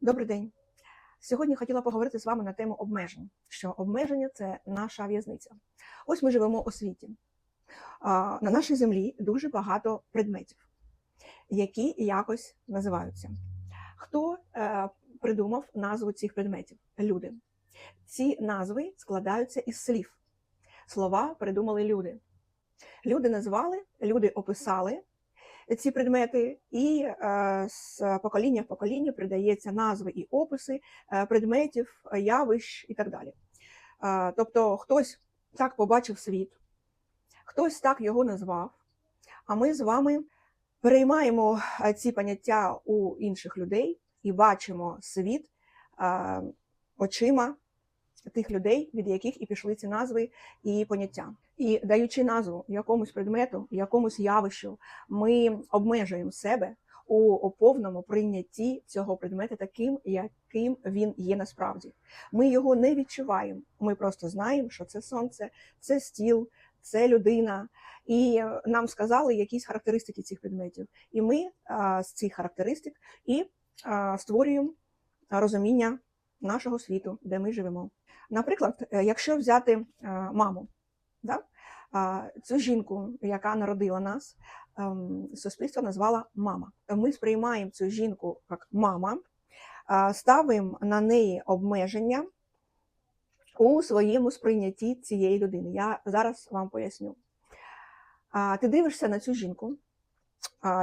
Добрий день. Сьогодні хотіла поговорити з вами на тему обмежень. Що обмеження це наша в'язниця. Ось ми живемо у світі. На нашій землі дуже багато предметів, які якось називаються. Хто е, придумав назву цих предметів? Люди. Ці назви складаються із слів. Слова придумали люди. Люди назвали, люди описали ці предмети, і з покоління в покоління придається назви і описи е, предметів, явищ і так далі. Тобто хтось так побачив світ, хтось так його назвав, а ми з вами переймаємо е, ці поняття у інших людей і бачимо світ е, очима тих людей, від яких і пішли ці назви і поняття. І даючи назву якомусь предмету, якомусь явищу, ми обмежуємо себе у повному прийнятті цього предмета таким, яким він є насправді. Ми його не відчуваємо. Ми просто знаємо, що це сонце, це стіл, це людина. І нам сказали якісь характеристики цих предметів. І ми а, з цих характеристик і а, створюємо розуміння нашого світу, де ми живемо. Наприклад, е, якщо взяти е, маму, да? цю жінку, яка народила нас, ем, суспільство назвала мама. Ми сприймаємо цю жінку як мама, ставимо на неї обмеження у своєму сприйнятті цієї людини. Я зараз вам поясню. Ти дивишся на цю жінку,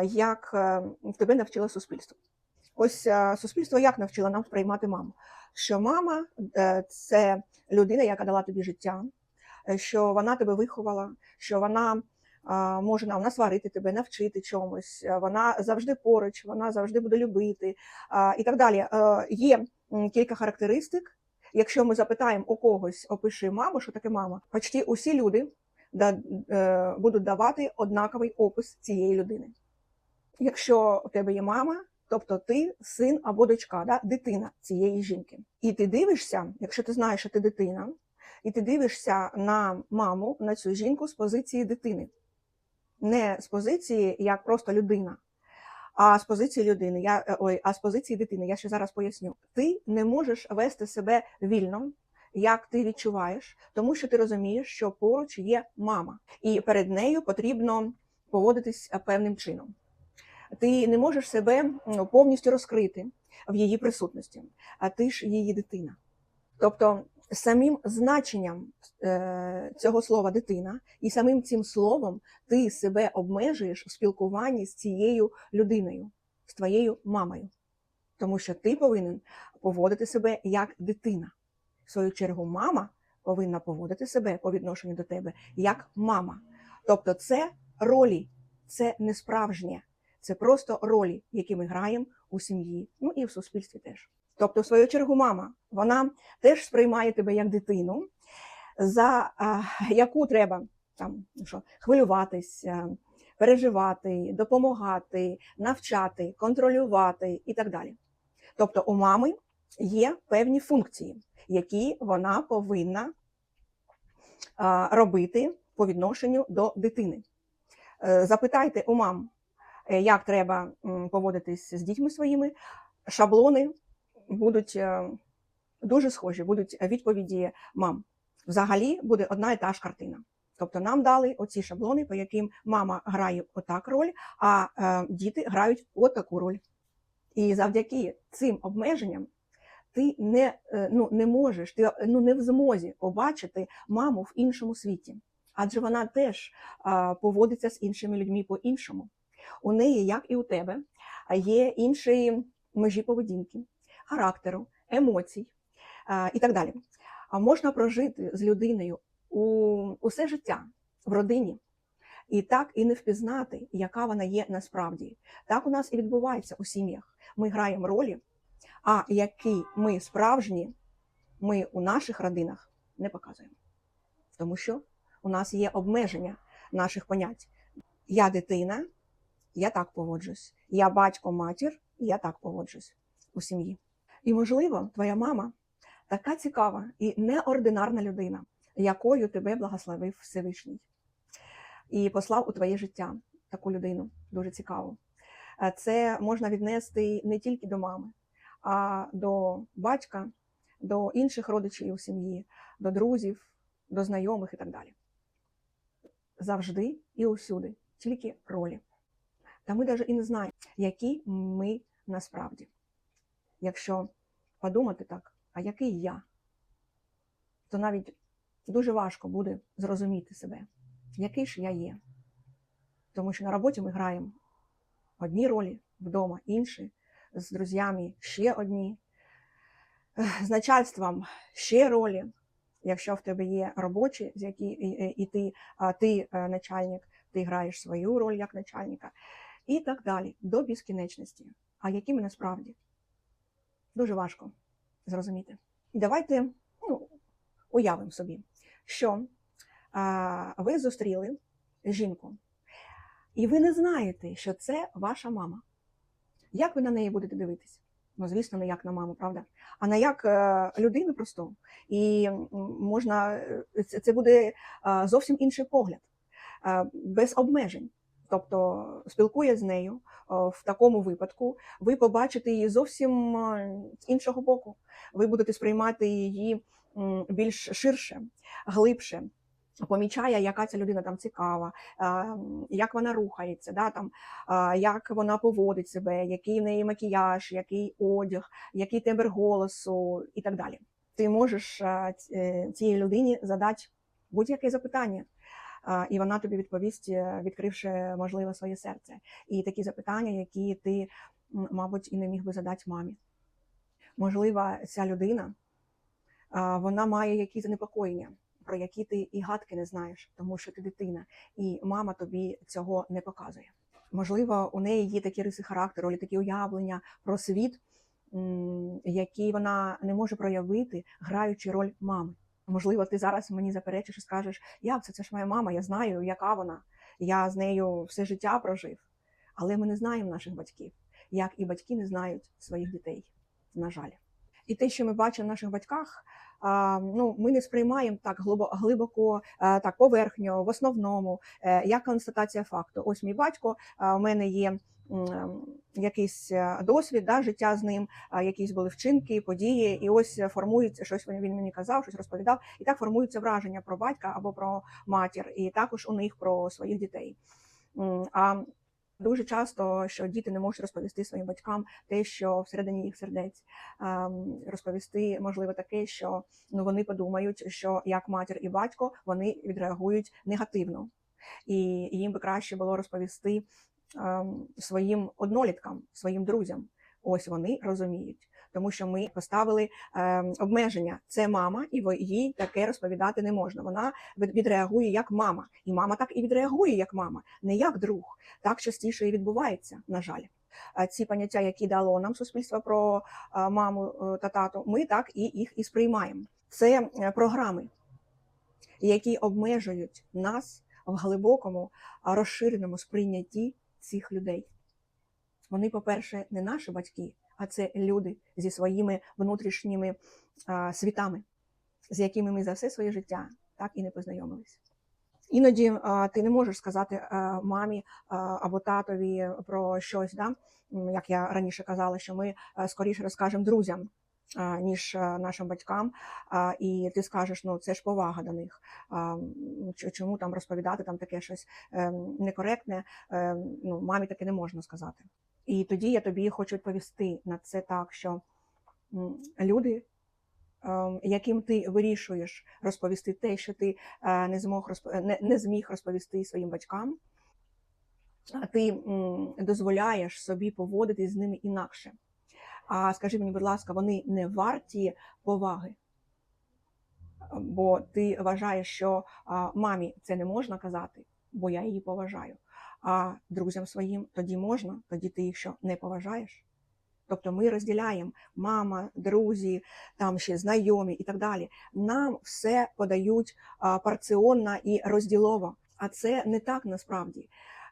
як е, тебе навчило суспільство. Ось е, суспільство як навчило нам сприймати маму що мама е, це людина, яка дала тобі життя, е, що вона тебе виховала, що вона може насварити тебе, навчити чомусь, е, вона завжди поруч, вона завжди буде любити і так далі. Є кілька характеристик. Якщо ми запитаємо у когось, опиши маму, що таке мама, почти усі люди будуть давати однаковий опис цієї людини. Якщо у тебе є мама, Тобто ти син або дочка, да? дитина цієї жінки. І ти дивишся, якщо ти знаєш, що ти дитина, і ти дивишся на маму, на цю жінку з позиції дитини, не з позиції як просто людина, а з позиції людини, я, е, ой, а з позиції дитини, я ще зараз поясню. Ти не можеш вести себе вільно, як ти відчуваєш, тому що ти розумієш, що поруч є мама, і перед нею потрібно поводитись е, певним чином ти не можеш себе повністю розкрити в її присутності, а ти ж її дитина. Тобто самим значенням е, цього слова дитина і самим цим словом ти себе обмежуєш у спілкуванні з цією людиною, з твоєю мамою. Тому що ти повинен поводити себе як дитина. В свою чергу, мама повинна поводити себе по відношенню до тебе як мама. Тобто, це ролі, це не справжнє. Це просто ролі, які ми граємо у сім'ї, ну і в суспільстві теж. Тобто, в свою чергу, мама вона теж сприймає тебе як дитину, за а, яку треба там ну що, хвилюватися, переживати, допомагати, навчати, контролювати і так далі. Тобто, у мами є певні функції, які вона повинна а, робити по відношенню до дитини. Е, запитайте у мам. Е, як треба поводитись з дітьми своїми. Шаблони будуть е, дуже схожі, будуть відповіді мам. Взагалі буде одна і та ж картина. Тобто нам дали оці шаблони, по яким мама грає отак роль, а е, діти грають отаку роль. І завдяки цим обмеженням ти не ну, не можеш, ти ну, не в змозі побачити маму в іншому світі, адже вона теж поводиться з іншими людьми по-іншому у неї, як і у тебе, є інші межі поведінки, характеру, емоцій і так далі. А можна прожити з людиною у усе життя в родині. І так і не впізнати, яка вона є насправді. Так у нас і відбувається у сім'ях. Ми граємо ролі, а які ми справжні, ми у наших родинах не показуємо. Тому що у нас є обмеження наших понять. Я дитина, я так поводжусь. Я батько, матір, я так поводжусь у сім'ї. І, можливо, твоя мама така цікава і неординарна людина, якою тебе благословив Всевишній, і послав у твоє життя таку людину дуже цікаву. Це можна віднести не тільки до мами, а до батька, до інших родичів у сім'ї, до друзів, до знайомих і так далі. Завжди і усюди, тільки ролі. Та ми навіть і не знаємо, які ми насправді. Якщо подумати так, а який я, то навіть дуже важко буде зрозуміти себе, який ж я є. Тому що на роботі ми граємо одні ролі, вдома інші, з друзями ще одні, з начальством ще ролі. Якщо в тебе є робочі, з які і, ти, а ти е, начальник, ти граєш свою роль як начальника, і так далі, до безкінечності. А які ми насправді? Дуже важко зрозуміти. І давайте ну, уявимо собі, що а, ви зустріли жінку, і ви не знаєте, що це ваша мама. Як ви на неї будете дивитись? Ну, звісно, не як на маму, правда? А на як е, людину просту. І можна е, це, буде е, зовсім інший погляд, без обмежень. Тобто спілкує з нею е, в такому випадку, ви побачите її зовсім е, з іншого боку. Ви будете сприймати її більш ширше, глибше. Помічає, яка ця людина там цікава, е, як вона рухається, да, там, як вона поводить себе, який в неї макіяж, який одяг, який тембр голосу і так далі. Ти можеш цій людині задати будь-яке запитання, і вона тобі відповість, е, відкривши можливо своє серце. І такі запитання, які ти, мабуть, і не міг би задати мамі. Можливо, ця людина вона має якісь занепокоєння, про які ти і гадки не знаєш, тому що ти дитина, і мама тобі цього не показує. Можливо, у неї є такі риси характеру, або такі уявлення про світ, які вона не може проявити, граючи роль мами. Можливо, ти зараз мені заперечиш і скажеш, як це? Це ж моя мама, я знаю, яка вона. Я з нею все життя прожив. Але ми не знаємо наших батьків, як і батьки не знають своїх дітей, на жаль. І те, що ми бачимо в наших батьках, ну, ми не сприймаємо так глибоко, так поверхньо, в основному, е, як констатація факту. Ось мій батько, у мене є якийсь е, досвід, да, життя з ним, якісь були вчинки, події, і ось формується щось. Він мені казав, щось розповідав, і так формується враження про батька або про матір, і також у них про своїх дітей. А дуже часто, що діти не можуть розповісти своїм батькам те, що всередині їх сердець, Ем, розповісти можливо таке, що ну вони подумають, що як матір і батько вони відреагують негативно, і їм би краще було розповісти ем, своїм одноліткам, своїм друзям. Ось вони розуміють, тому що ми поставили ем, обмеження. Це мама, і їй таке розповідати не можна. Вона відреагує як мама, і мама так і відреагує як мама, не як друг. Так частіше і відбувається, на жаль. А ці поняття, які дало нам суспільство про а, маму е, та тату, ми так і їх і сприймаємо. Це е, програми, які обмежують нас в глибокому, розширеному сприйнятті цих людей. Вони, по-перше, не наші батьки, а це люди зі своїми внутрішніми а, світами, з якими ми за все своє життя так і не познайомились. Іноді а, ти не можеш сказати а, мамі а, або татові про щось, да? Як я раніше казала, що ми а, скоріше розкажемо друзям, ніж нашим батькам. І ти скажеш, ну це ж повага до них. Чому там розповідати там таке щось ем, некоректне? Ем, Ну, мамі таке не можна сказати. І тоді я тобі хочу відповісти на це так, що люди, ем, яким ти вирішуєш розповісти те, що ти е, не змог не, зміг розповісти своїм батькам, ти дозволяєш собі поводити з ними інакше. А скажи мені, будь ласка, вони не варті поваги. Бо ти вважаєш, що мамі це не можна казати, бо я її поважаю. А друзям своїм тоді можна, тоді ти їх що не поважаєш. Тобто ми розділяємо мама, друзі, там ще знайомі і так далі. Нам все подають а, порціонно і розділово. А це не так насправді.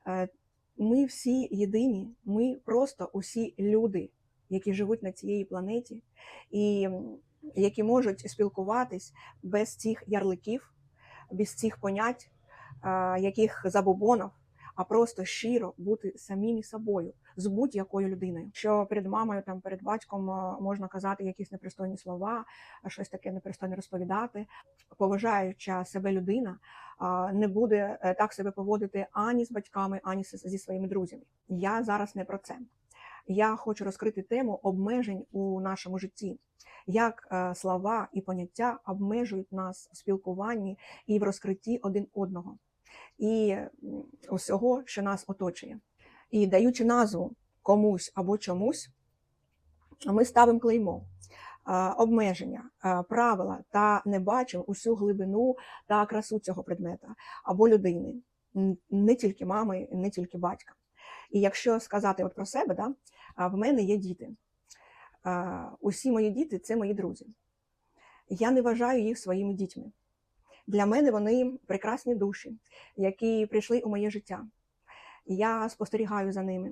Е, Ми всі єдині, ми просто усі люди, які живуть на цій планеті, і які можуть спілкуватись без цих ярликів, без цих понять, яких забобонів, а просто щиро бути самими собою, з будь-якою людиною. Що перед мамою, там перед батьком можна казати якісь непристойні слова, щось таке непристойне розповідати. Поважаюча себе людина не буде е, так себе поводити ані з батьками, ані зі своїми друзями. Я зараз не про це. Я хочу розкрити тему обмежень у нашому житті, як е, слова і поняття обмежують нас в спілкуванні і в розкритті один одного, і усього, що нас оточує. І даючи назву комусь або чомусь, ми ставимо клеймо. е, Обмеження, е, правила та не бачимо усю глибину та красу цього предмета або людини, не тільки мами, не тільки батька. І якщо сказати от про себе, да, в мене є діти. Усі мої діти це мої друзі. Я не вважаю їх своїми дітьми. Для мене вони прекрасні душі, які прийшли у моє життя. Я спостерігаю за ними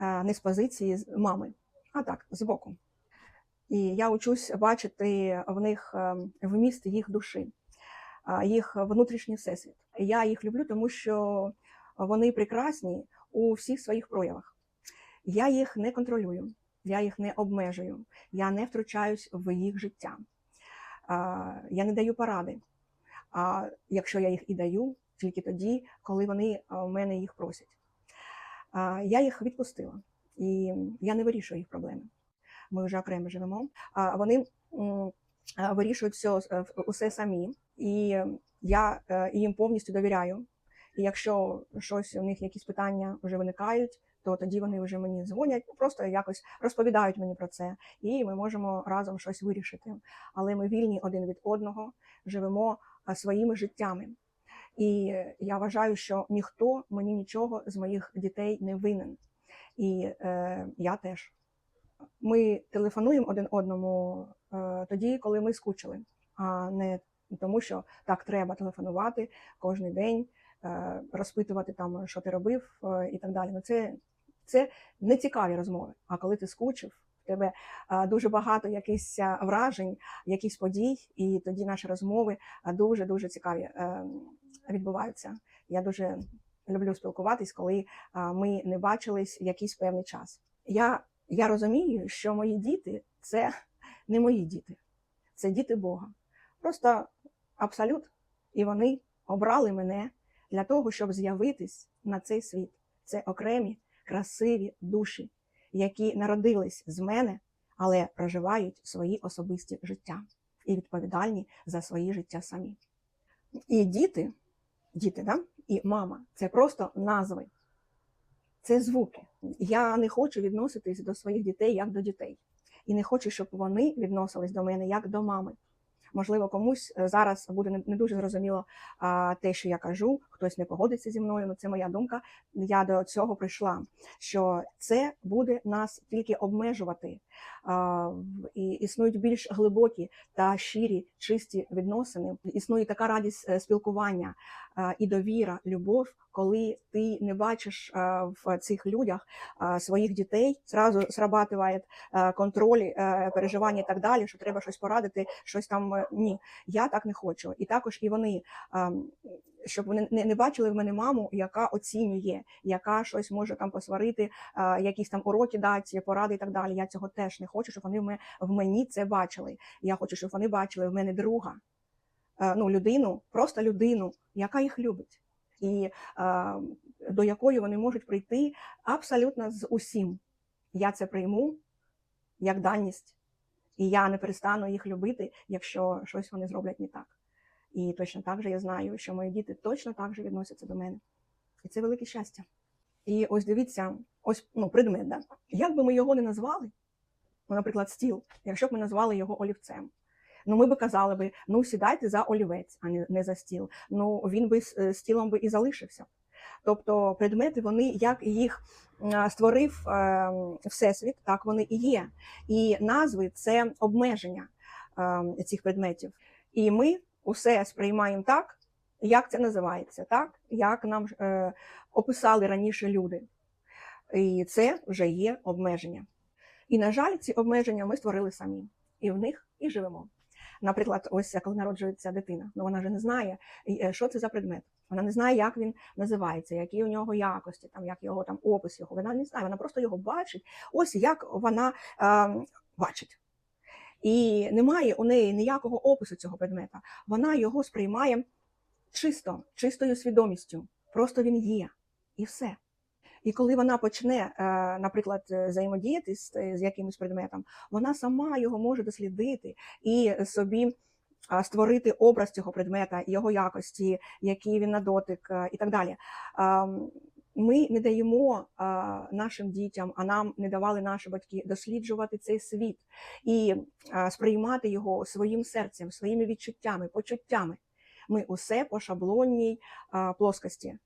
не з позиції з- мами, а так, збоку. І я учусь бачити в них вміст їх душі, їх внутрішній всесвіт. Я їх люблю, тому що вони прекрасні у всіх своїх проявах. Я їх не контролюю, я їх не обмежую, я не втручаюсь в їх життя. Я не даю поради. А якщо я їх і даю, тільки тоді, коли вони в мене їх просять. Я їх відпустила, і я не вирішую їх проблеми. Ми вже окремо живемо. Вони вирішують все, усе самі, і я е, їм повністю довіряю. І якщо щось у них якісь питання вже виникають, то тоді вони вже мені дзвонять, ну, просто якось розповідають мені про це, і ми можемо разом щось вирішити. Але ми вільні один від одного, живемо своїми життями. І я вважаю, що ніхто мені нічого з моїх дітей не винен. І е, я теж. Ми телефонуємо один одному е, тоді, коли ми скучили, а не тому, що так треба телефонувати кожен день розпитувати там, що ти робив, е, і так далі. Ну це, це не цікаві розмови. А коли ти скучив, в тебе е, дуже багато якихось е, вражень, якихось подій, і тоді наші розмови дуже дуже цікаві е, відбуваються. Я дуже люблю спілкуватись, коли е, ми не бачились якийсь певний час. Я, я розумію, що мої діти це не мої діти, це діти Бога. Просто абсолют, і вони обрали мене для того, щоб з'явитись на цей світ. Це окремі красиві душі, які народились з мене, але проживають свої особисті життя і відповідальні за свої життя самі. І діти, діти, да? і мама це просто назви, це звуки. Я не хочу відноситись до своїх дітей як до дітей. І не хочу, щоб вони відносились до мене як до мами. Можливо, комусь е, зараз буде не- дуже зрозуміло те, що я кажу, хтось не погодиться зі мною. Ну це моя думка. Я до цього прийшла, що це буде нас тільки обмежувати. І існують більш глибокі та щирі, чисті відносини. Існує така радість е, спілкування і довіра, любов, коли ти не бачиш в цих людях своїх дітей, зразу срабатыває е, контроль, е, переживання і так далі, що треба щось порадити, щось там ні. Я так не хочу. І також і вони, щоб вони не, не бачили в мене маму, яка оцінює, яка щось може там посварити, якісь там уроки дати, поради і так далі. Я цього теж не хочу, щоб вони в мені це бачили. Я хочу, щоб вони бачили в мене друга, е, ну людину, просто людину, яка їх любить. І е, до якої вони можуть прийти абсолютно з усім. Я це прийму як даність, і я не перестану їх любити, якщо щось вони зроблять не так. І точно так же я знаю, що мої діти точно так же відносяться до мене. І це велике щастя. І ось дивіться, ось ну, предмет, да? як би ми його не назвали, ну, наприклад, стіл, якщо б ми назвали його олівцем. Ну, ми би казали би, ну сідайте за олівець, а не, за стіл. Ну він би з е, стілом би і залишився. Тобто предмети, вони як їх створив е, всесвіт, так вони і є. І назви це обмеження е, цих предметів. І ми усе сприймаємо так, як це називається, так як нам е, описали раніше люди. І це вже є обмеження. І, на жаль, ці обмеження ми створили самі, і в них і живемо. Наприклад, ось коли народжується дитина, ну вона ж не знає, е, що це за предмет. Вона не знає, як він називається, які у нього якості, там як його там опис його. Вона не знає, вона просто його бачить. Ось як вона е, бачить. І немає у неї ніякого опису цього предмета. Вона його сприймає чисто, чистою свідомістю. Просто він є. І все. І коли вона почне, е, наприклад, е, взаємодіяти з, з якимось предметом, вона сама його може дослідити і собі створити образ цього предмета, його якості, який він на дотик е, і так далі. Ми не даємо а, нашим дітям, а нам не давали наші батьки досліджувати цей світ і а, сприймати його своїм серцем, своїми відчуттями, почуттями. Ми усе по шаблонній а, плоскості.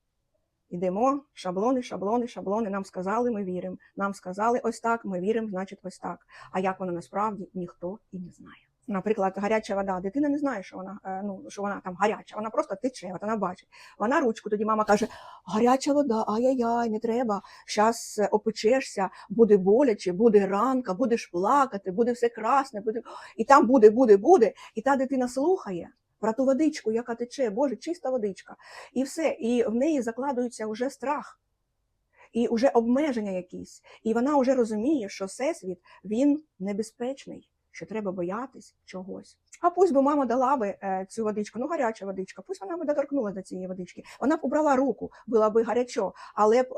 Йдемо, шаблони, шаблони, шаблони. Нам сказали, ми віримо. Нам сказали ось так, ми віримо, значить ось так. А як воно насправді ніхто і не знає. Наприклад, гаряча вода. Дитина не знає, що вона е, ну що вона там гаряча. Вона просто тече, от вона бачить. Вона ручку. Тоді мама каже: гаряча вода, ай-яй-яй, не треба. Щас опечешся, буде боляче, буде ранка, будеш плакати, буде все красне, буде і там буде, буде, буде. І та дитина слухає про ту водичку, яка тече, Боже, чиста водичка. І все. І в неї закладується вже страх. І вже обмеження якісь, і вона вже розуміє, що всесвіт він небезпечний, що треба боятись чогось. А пусть би мама дала би е, цю водичку, ну гаряча водичка, пусть вона би доторкнулася до цієї водички. Вона б убрала руку, було би гарячо, але б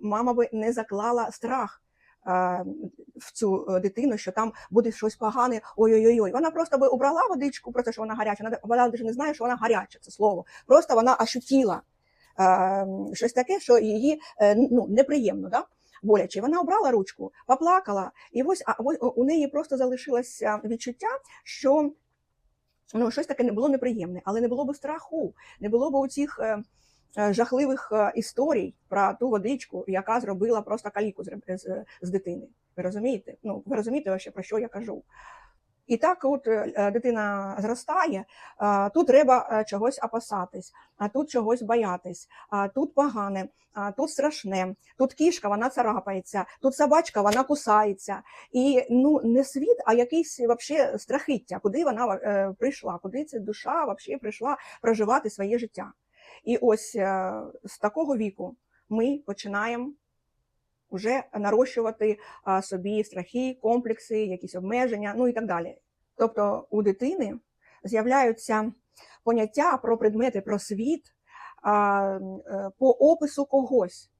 мама би не заклала страх е, в цю е, дитину, що там буде щось погане. Ой-ой-ой. Вона просто би убрала водичку, просто що вона гаряча. Вона, вона навіть не знає, що вона гаряча, це слово. Просто вона ощутила щось таке, що її ну, неприємно. Да? Боляче. Вона обрала ручку, поплакала, і ось, а ось у неї просто залишилося відчуття, що ну, щось таке не було неприємне, але не було б страху, не було б у цих е, е, жахливих е, історій про ту водичку, яка зробила просто каліку з, з, з дитини. Ви розумієте? Ну, ви розумієте, про що я кажу? І так, от е, дитина зростає, тут треба е, чогось опасатись, а тут чогось боятись, а тут погане, а тут страшне, тут кішка, вона царапається, тут собачка, вона кусається. І ну не світ, а якийсь вообще страхиття, куди вона е, прийшла, куди ця душа вообще прийшла проживати своє життя. І ось е, з такого віку ми починаємо вже нарощувати собі страхи, комплекси, якісь обмеження, ну і так далі. Тобто у дитини з'являються поняття про предмети, про світ е, по опису когось.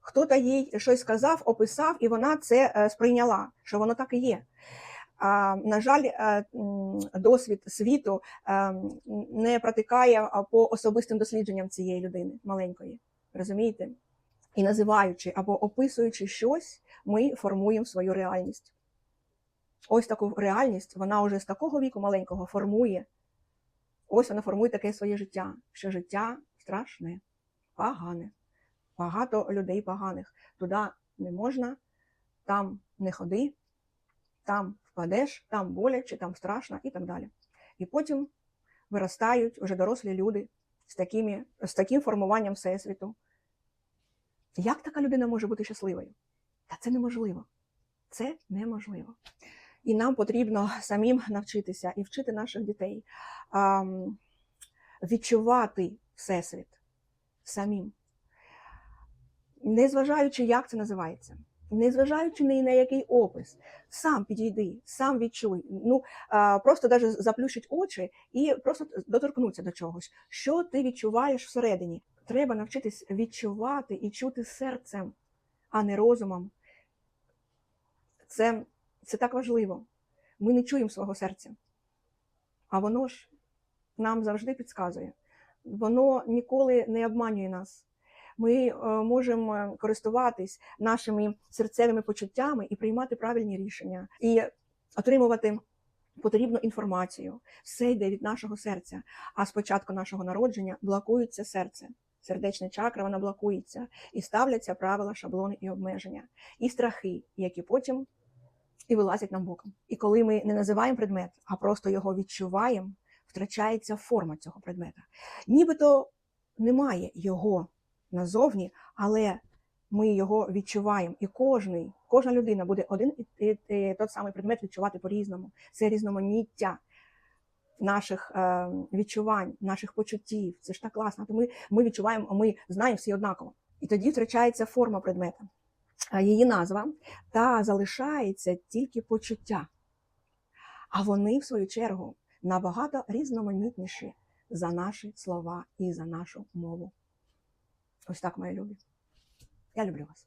Хто-то їй щось сказав, описав, і вона це е, сприйняла, що воно так і є. На жаль, е, досвід світу не протикає по особистим дослідженням цієї людини маленької. Розумієте? І називаючи або описуючи щось, ми формуємо свою реальність. Ось таку реальність вона вже з такого віку маленького формує. Ось вона формує таке своє життя, що життя страшне, погане. Багато людей поганих. Туди не можна, там не ходи, там впадеш, там боляче, там страшно і так далі. І потім виростають вже дорослі люди з, такими, з таким формуванням всесвіту. Як така людина може бути щасливою? Та це неможливо. Це неможливо. І нам потрібно самим навчитися і вчити наших дітей а, відчувати всесвіт самим. Незважаючи, як це називається, незважаючи ні на який опис, сам підійди, сам відчуй. Ну а, просто навіть заплющить очі і просто доторкнуться до чогось. Що ти відчуваєш всередині? Треба навчитись відчувати і чути серцем, а не розумом. Це, це так важливо. Ми не чуємо свого серця. А воно ж нам завжди підказує. Воно ніколи не обманює нас. Ми е, можемо користуватись нашими серцевими почуттями і приймати правильні рішення, і отримувати потрібну інформацію. Все йде від нашого серця. А з початку нашого народження блокується серце. Сердечна чакра, вона блокується, і ставляться правила, шаблони і обмеження, і страхи, які потім і вилазять нам боком. І коли ми не називаємо предмет, а просто його відчуваємо, втрачається форма цього предмета. Нібито немає його назовні, але ми його відчуваємо. І кожний, кожна людина буде один і, і самий предмет відчувати по-різному. Це різноманіття наших е, відчувань, наших почуттів. Це ж так класно. Ми, ми відчуваємо, ми знаємо всі однаково. І тоді втрачається форма предмета, її назва, та залишається тільки почуття. А вони, в свою чергу, набагато різноманітніші за наші слова і за нашу мову. Ось так, мої любі. Я люблю вас.